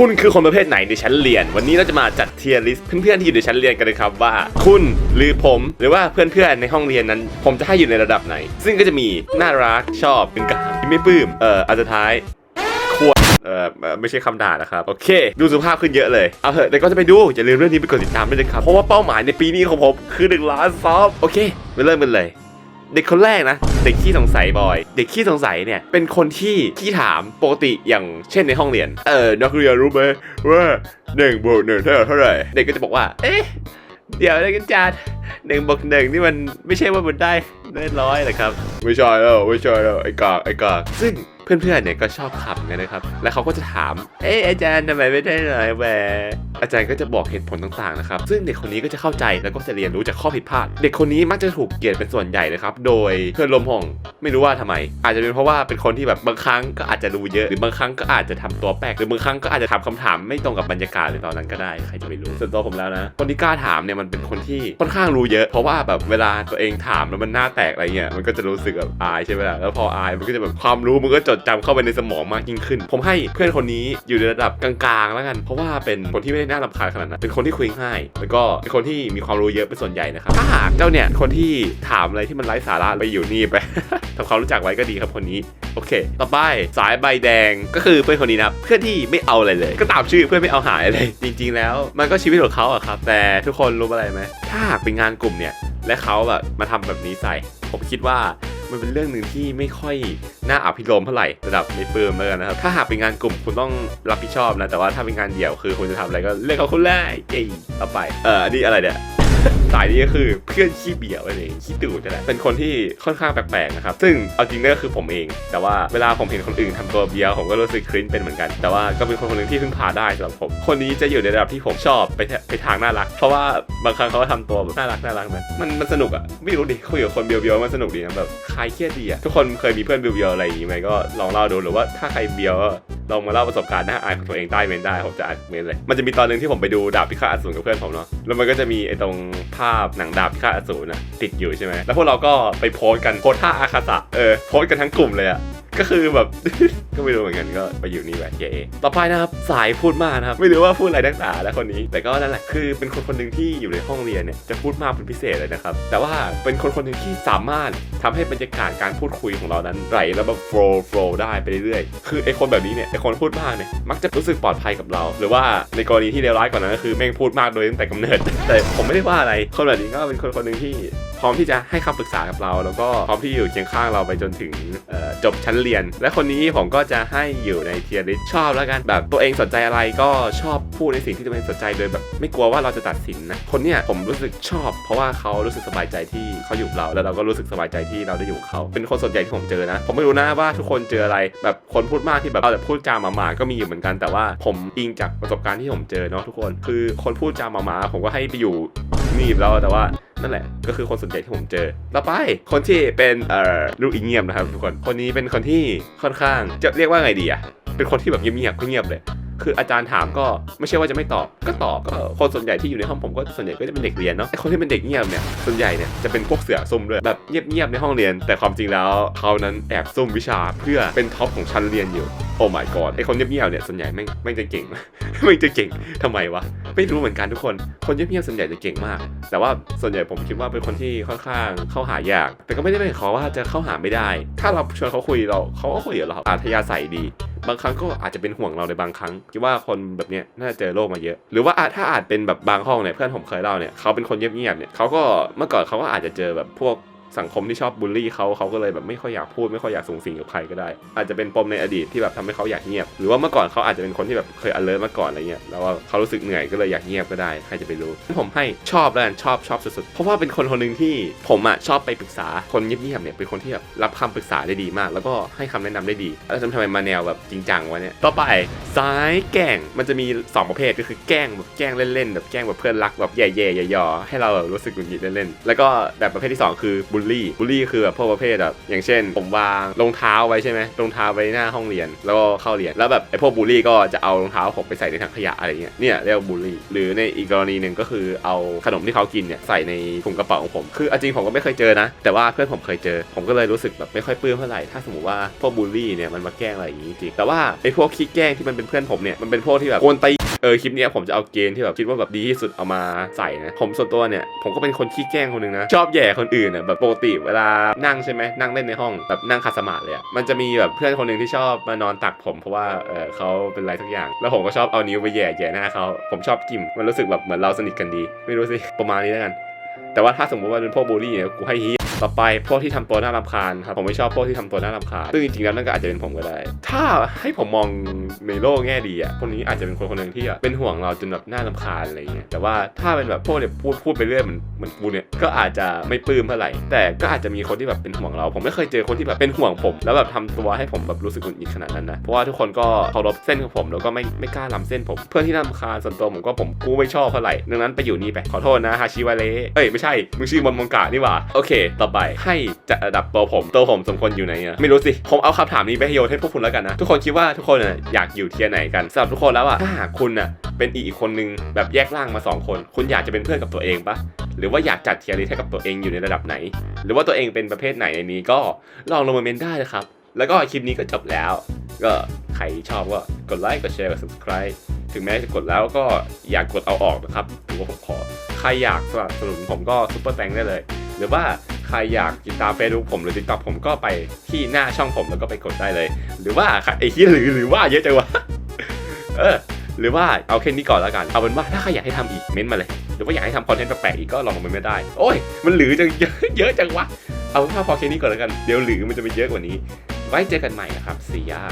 คุณคือคนประเภทไหนในชั้นเรียน วันนี้เราจะมาจัดเทียร์ลิสต์เพื่อนๆที่อยู่ในชั้นเรียนกันเลยครับว่า คุณหรือผมหรือว่าเพื่อนๆในห้องเรียนนั้น ผมจะให้อยู่ในระดับไหน ซึ่งก็จะมีน่ารักชอบเป็นกลางไม่ปลื้มเอ่ออันสุดท้ายควรเอ่อไม่ใช่คำด่านะครับ โอเค ดูสุภาพขึ้นเยอะเลย เอาเถอะเดี๋ยวก็จะไปดู อย่าลืมเรื่องนี้ไปกดติดตามด้วยนะครับ เพราะว่าเป้าหมายในปีนี้ของผมคือ1ล้านซับโอเคมาเริ่มกันเลย เด็กคนแรกนะ เด็กขี้สงสัยบอย เด็กขี้สงสัยเนี่ย เป็นคนที่ขี้ถามปกติอย่างเช่นในห้องเรียน เออนักเรียนรู้ไหมว่าหนึ่งบวกหนึ่งเท่าเท่าไหร่ เด็กก็จะบอกว่า เอ๊ะ เดี๋ยวอะไรกันจัดหนึ่งบวกหนึ่งนี่มันไม่ใช่ว่ามันได้ได้ร้อยเหรอครับ ไม่ใช่แล้วไม่ใช่แล้วไอ้กากไอ้กากซึ่งเพื่อนๆเนี่ยก็ชอบขำกันนะครับ แล้วเขาก็จะถาม เอ๊ะอาจารย์ทำไมไม่ได้เลยแหว อาจารย์ก็จะบอกเหตุผลต่างๆนะครับซึ่งเด็กคนนี้ก็จะเข้าใจแล้วก็จะเรียนรู้จากข้อผิดพลาด เด็กคนนี้มักจะถูกเกลียดเป็นส่วนใหญ่เลยครับโดยเพื่อนร่วมห้องไม่รู้ว่าทำไม อาจจะเป็นเพราะว่าเป็นคนที่แบบบางครั้งก็อาจจะรู้เยอะหรือบางครั้งก็อาจจะทำตัวแปลกหรือบางครั้งก็อาจจะถามคำถามไม่ตรงกับบรรยากาศในตอนนั้นก็ได้ใครจะไปรู้ส่วนตัวผมแล้วนะ คนที่กล้าถามเนี่ยมันเป็นคนที่ค่อนข้างรู้เยอะ เพราะว่าแบบเวลาตัวเองถามแล้วมันหน้าแตกอะไรเงี้ยมันก็จะรู้สึกแบบอายใช่ไหมล่ะแล้วพออายมันก็จะแบบความรู้มันก็จดจำเข้าไปในสมองมากยิ่งขึ้น ผมให้เพื่อนคนนี้อยู่ในระดับกลางๆแล้วกัน เพราะว่าเป็นคนที่ไม่ได้น่ารำคาญขนาดนั้น เป็นคนที่คุยง่าย แล้วก็เป็นคนที่มีความรู้เยอะเป็นส่วนใหญ่นะครับ ถ้าหากเจ้าเนี่ยคนที่ถามอะไรที่มันไร้สาระไปอยู่นี่ไป ทำความรู้จักไว้ก็ดีครับคนนี้ โอเค ต่อไปสายใบแดงก็คือเพื่อนคนนี้นะครับ เพื่อนที่ไม่เอาอะไรเลย ก็ตามชื่อเพื่อนไม่เอาหายเลยจริง ๆ แล้ว มันก็ชีวิตของเขาอะครับ แต่ทุกคนรู้อะไรไหม ถ้าหากเป็นงานกลุ่มเนี่ย และเขาแบบมาทำแบบนี้ใส่ ผมคิดว่า มันเป็นเรื่องหนึ่งที่ไม่ค่อยน่าอภิรมเท่าไหร่ระดับไม่เปิมเลยนะครับถ้าหากเป็นงานกลุ่มคุณต้องรับผิดชอบนะแต่ว่าถ้าเป็นงานเดี่ยวคือคุณจะทำอะไรก็เรื่องขาคุณเลยเย้ต่อไปเอออันนี้อะไรเนี่ย สายนี้ก็คือเพื่อนขี้เบียวอะไรอย่างงี้ขี้ตูดนั่นแหละเป็นคนที่ค่อนข้างแปลกๆนะครับซึ่งเอาจริงเนี่ยก็คือผมเอง แต่ว่าเวลาผมเห็นคนอื่นทำตัวเบียวผมก็รู้สึกคริ้นเป็นเหมือนกัน แต่ว่าก็เป็นคนคนหนึ่งที่พึ่งพาได้สำหรับผม คนนี้จะอยู่ในระดับที่ผมชอบไปแทไปทางน่ารัก เพราะว่าบางครั้งเขาก็ทำตัวแบบน่ารักน่ารักนะมันมันสนุกอะไม่รู้ดิคุยกับคนเบียวๆมันสนุกดีนะแบบคลายเครียดดีอะทุกคนเคยมีเพื่อนเบียวๆอะไรอย่างงี้ไหมก็ลองเล่าดูหรือว่าถ้าใครเบียว ลองมาเล่าประสบการณ์หน้าอายของตัวเองใต้เมนได้ผมจะอ่านเมนเลยมันจะมีตอนหนึ่งที่ผมไปดูดาบพิฆาตอสูรกับเพื่อนผมเนาะแล้วมันก็จะมีไอ้ตรงภาพหนังดาบพิฆาตอสูรนะติดอยู่ใช่ไหมแล้วพวกเราก็ไปโพสกันโพสท่าอาคาสะเออโพสกันทั้งกลุ่มเลยอะ ก็คือแบบ ก็ไม่รู้เหมือนกันก็ไปอยู่นี่แหละเย่ต่อไปนะครับสายพูดมากนะครับไม่รู้ว่าพูดอะไรนักหนาแล้วคนนี้ แต่ก็นั่นแหละคือเป็นคนคนหนึ่งที่อยู่ในห้องเรียนเนี่ยจะพูดมากเป็นพิเศษเลยนะครับแต่ว่าเป็นคนคนหนึ่งที่สามารถทำให้บรรยากาศการพูดคุยของเรานั้นไหลแล้วแบบโฟล์โฟล์ได้ไปเรื่อยๆคือไอคนแบบนี้เนี่ยไอคนพูดมากเนี่ยมักจะรู้สึกปลอดภัยกับเรา หรือว่าในกรณีที่เลวร้ายกว่านั้นก็คือแม่งพูดมากโดยตั้งแต่กำเนิด แต่ผมไม่ได้ว่าอะไรคนแบบนี้ก็เป็นคนคนหนึ่งที่ ร้อมที่จะให้คำปรึกษากับเรา แล้วก็พร้อมที่อยู่เคียงข้างเราไปจนถึงจบชั้นเรียน และคนนี้ผมก็จะให้อยู่ในเทียร์ลิสชอบแล้วกันแบบตัวเองสนใจอะไรก็ชอบพูดในสิ่งที่ตัวเองสนใจโดยแบบไม่กลัวว่าเราจะตัดสินนะคนเนี้ยผมรู้สึกชอบ เพราะว่าเขารู้สึกสบายใจที่เขาอยู่เรา แล้วเราก็รู้สึกสบายใจที่เราได้อยู่เขา เป็นคนส่วนใหญ่ที่ผมเจอนะ ผมไม่รู้นะว่าทุกคนเจออะไรแบบคนพูดมากที่แบบเอาแต่พูดจาหมาๆก็มีอยู่เหมือนกันแต่ว่าผมอิงจากประสบการณ์ที่ผมเจอเนาะทุกคน คือคนพูดจาหมาๆผมก็ให้ไปอยู่นี่แล้วแต่ว่า นั่นแหละ ก็คือคนส่วนใหญ่ที่ผมเจอ ต่อไปคนที่เป็นเอ่อลูกอีเงียบนะครับทุกคน คนนี้เป็นคนที่ค่อนข้างจะเรียกว่าไงดีอะเป็นคนที่แบบเงียบๆเงียบเลยคืออาจารย์ถามก็ไม่ใช่ว่าจะไม่ตอบ ก็ตอบก็คนส่วนใหญ่ที่อยู่ในห้องผมก็ส่วนใหญ่ก็จะเป็นเด็กเรียนเนาะไอคนที่เป็นเด็กเงียบเนี่ยส่วนใหญ่เนี่ยจะเป็นพวกเสือซุ่มด้วยแบบเงียบๆในห้องเรียน แต่ความจริงแล้วเขานั้นแอบซุ่มวิชาเพื่อเป็นท็อปของชั้นเรียนอยู่โอ้ my god ไอคนเงียบๆเนี่ยส่วนใหญ่ไม่งไม่งจะเก่งไม่งจะเก่งทำไมวะ ไม่รู้เหมือนกันทุกคน คนเงียบๆส่วนใหญ่จะเก่งมาก แต่ว่าส่วนใหญ่ผมคิดว่าเป็นคนที่ค่อนข้างเข้าหายาก แต่ก็ไม่ได้เป็นขอว่าจะเข้าหาไม่ได้ ถ้าเราชวนเขาคุยเราเขาก็คุยกับเราอาธยาศัยดี บางครั้งก็อาจจะเป็นห่วงเราในบางครั้งคิดว่าคนแบบเนี้ยน่าจะเจอโลกมาเยอะ หรือว่าอาจถ้าอาจเป็นแบบบางห้องเนี่ยเพื่อนผมเคยเล่าเนี่ยเขาเป็นคนเงียบๆเนี่ยเขาก็เมื่อก่อนเขาก็อาจจะเจอแบบพวก สังคมที่ชอบบูลลี่เขาเขาก็เลยแบบไม่ค่อยอยากพูดไม่ค่อยอยากสูงสิงกับใครก็ได้ อาจจะเป็นปมในอดีตที่แบบทำให้เขาอยากเงียบ หรือว่าเมื่อก่อนเขาอาจจะเป็นคนที่แบบเคย alert มาก่อนอะไรเงี้ยแล้วว่าเขารู้สึกเหนื่อยก็เลยอยากเงียบก็ได้ใครจะไปรู้ผมให้ชอบแล้วกันชอบชอบสุดๆเพราะว่าเป็นคนคนหนึ่งที่ผมอะชอบไปปรึกษาคนเงียบๆเนี่ยเป็นคนที่แบบรับคำปรึกษาได้ดีมาก แล้วก็ให้คำแนะนำได้ดีแล้วทำไมมาแนวแบบจริงจังวะเนี่ยต่อไปซ้ายแกล้งมันจะมีสองประเภทก็คือแกล้งแบบแกล้งเล่นๆแบบแกล้งแบบเพื่อนรักแบบแย่ๆย่อๆให้เราแบบรู้สึกหงุดหงิดเล่นๆแล้วก็แบบประเภทที่สองคือบูลลลี่บูลลี่คือแบบพวกประเภทแบบอย่างเช่น ผมวางรองเท้าไว้ใช่ไหมรองเท้าไว้หน้าห้องเรียน แล้วก็เข้าเรียนแล้วแบบไอ้พวกบูลลี่ก็จะเอารองเท้าผมไปใส่ในถังขยะอะไรเงี้ยเนี่ยเรียกว่าบูลลี่ หรือในอีกกรณีหนึ่งก็คือเอาขนมที่เขากินเนี่ยใส่ในถุงกระเป๋าของผม คือจริงผมก็ไม่เคยเจอนะ แต่ว่าเพื่อนผมเคยเจอ ผมก็เลยรู้สึกแบบไม่ค่อยปลื้มเท่าไหร่ถ้าสมมติว่าพวกบูลลี่เนี่ยมันมาแกล้งอะไรอย่างนี้จริงแต่ว่าไอ้พวกขี้แกล้งที่มันเป็นเพื่อนผมเนี่ยมันเป็นพวกที่แบบโกนตีเออคลิปนี้ผมจะเอาเกณฑ์ที่แบบคิดว่าแบบดีที่สุดเอามาใส่นะผมส่วนตัวเนี่ยผมก็เป็นคนขี้แกล้งคนหนึ่งนะชอบแย่คนอื่นน่ะแบบปกติเวลานั่งใช่ไหมนั่งเล่นในห้องแบบนั่งคาสมาเลยอะมันจะมีแบบเพื่อนคนหนึ่งที่ชอบมานอนตักผม เพราะว่าเออเขาเป็นอะไรทุกอย่าง แล้วผมก็ชอบเอานิ้วไปแย่แย่หน้าเขาผมชอบจิ้มมันรู้สึกแบบเหมือนเราสนิทกันดี ไม่รู้สิประมาณนี้แล้วกัน แต่ว่าถ้าสมมติว่าเป็นพวกบูลลี่เนี่ยกูให้เฮี ต่อไปพวกที่ทำตัวน่ารำคาญครับผมไม่ชอบพวกที่ทำตัวน่ารำคาญซึ่งจริงๆแล้วนั่นก็อาจจะเป็นผมก็ได้ ถ้าให้ผมมองในโลกแง่ดีอะคนนี้อาจจะเป็นคนคนหนึ่งที่เป็นห่วงเราจนแบบน่ารำคาญอะไรเงี้ยแต่ว่าถ้าเป็นแบบพวกเนี่ยพูดพูดไปเรื่อยเหมือนเหมือนกูเนี่ยก็อาจจะไม่ปลื้มเท่าไหร่ แต่ก็อาจจะมีคนที่แบบเป็นห่วงเรา ผมไม่เคยเจอคนที่แบบเป็นห่วงผม แล้วแบบทำตัวให้ผมแบบรู้สึกหงุดหงิดขนาดนั้นนะเพราะว่าทุกคนก็เคารพเส้นของผมแล้วก็ไม่ไม่กล้าล้ำเส้นผม เพื่อนที่น่ารำคาญส่วนตัวผมก็ผมกูไม่ชอบเท่าไหร่ดังนั้นไปอยู่นี่ไปขอโทษนะฮาชิวาเลเอ้ยไม่ใช่มึงชื่อมอนมงกะนี่หว่าโอเคต่อไป ให้จัดระดับตัวผม ตัวผมสมควรอยู่ไหนอะไม่รู้สิ ผมเอาคำถามนี้ไปให้โยนให้พวกคุณแล้วกันนะ ทุกคนคิดว่าทุกคนอะอยากอยู่เทียร์ไหนกันสำหรับทุกคนแล้วอะถ้าหากคุณอะเป็นอีกคนนึงแบบแยกร่างมาสองคน คุณอยากจะเป็นเพื่อนกับตัวเองปะหรือว่าอยากจัดเทียร์ลิสให้กับตัวเองอยู่ในระดับไหน หรือว่าตัวเองเป็นประเภทไหนในนี้ก็ลองลงมาเมนได้นะครับ แล้วก็คลิปนี้ก็จบแล้ว ก็ใครชอบก็กดไลค์กดแชร์กด subscribe ถึงแม้จะกดแล้วก็อยากกดเอาออกนะครับถือว่าผมขอ ใครอยากสนับสนุนผมก็ซุปเปอร์แตงได้เลย หรือว่า รอยากติดตามเฟซบุ๊กผมหรือติดต่อผมก็ไปที่หน้าช่องผมแล้วก็ไปกดได้เลย หรือว่าไอ้ที่หรือหรือว่าเยอะจังวะเออหรือว่าเอาแค่นี้ก่อนแล้วกัน เอาเป็นว่าถ้าใครอยากให้ทำอีกเม้นต์มาเลย หรือว่าอยากให้ทำคอนเทนต์แปลกๆอีกก็ลองมาเม้นต์มาได้ โอ้ย มันหรือจังเยอะจังวะ เอาเป็นว่าพอแค่นี้ก่อนแล้วกัน เดี๋ยวหรือมันจะไปเยอะกว่านี้ ไว้เจอกันใหม่นะครับสียา